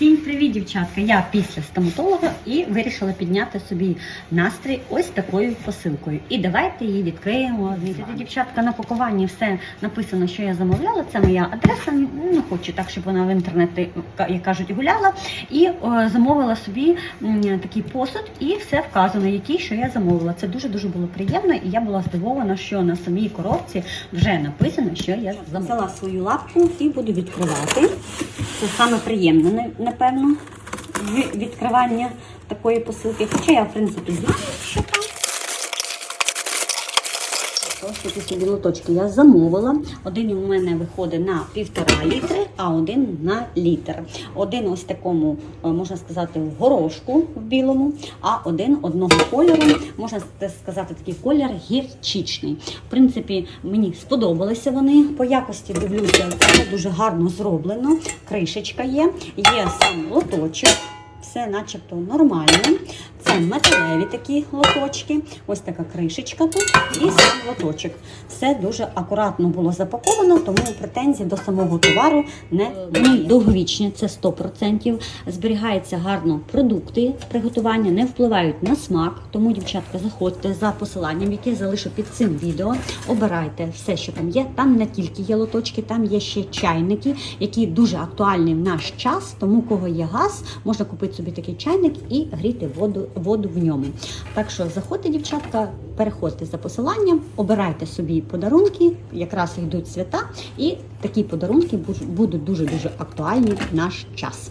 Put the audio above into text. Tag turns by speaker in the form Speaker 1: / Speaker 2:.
Speaker 1: Всім привіт, дівчатка! Я після стоматолога і вирішила підняти собі настрій ось такою посилкою. І давайте її відкриємо. Тут, дівчатка, на пакуванні все написано, що я замовляла. Це моя адреса. Не хочу так, щоб вона в інтернеті, як кажуть, гуляла. І о, замовила собі м, такий посуд, і все вказано, який що я замовила. Це дуже дуже було приємно, і я була здивована, що на самій коробці вже написано, що я замовила. Взяла свою лапку і буду відкривати. Це саме приємне, не- напевно, відкривання такої посилки. Хоча я, в принципі, знаю, що там. Ось такі собі лоточки я замовила. Один у мене виходить на півтора літри, а один на літр. Один ось такому, е, можна сказати, в горошку в білому, а один одного кольору, можна сказати, такий колір гірчичний. В принципі, мені сподобалися вони. По якості дивлюся, це дуже гарно зроблено. Кришечка є, є сам лоточок. Все начебто нормально. Це металеві такі лоточки. Ось така кришечка тут і сам лоточок. Все дуже акуратно було запаковано, тому претензій до самого товару не Вони довговічні, це 100%. Зберігаються гарно продукти приготування, не впливають на смак. Тому, дівчатка, заходьте за посиланням, яке залишу під цим відео. Обирайте все, що там є. Там не тільки є лоточки, там є ще чайники, які дуже актуальні в наш час. Тому кого є газ, можна купити собі такий чайник і гріти воду, воду в ньому. Так що заходьте, дівчатка, переходьте за посиланням, обирайте собі подарунки, якраз йдуть свята, і такі подарунки будуть дуже дуже актуальні в наш час.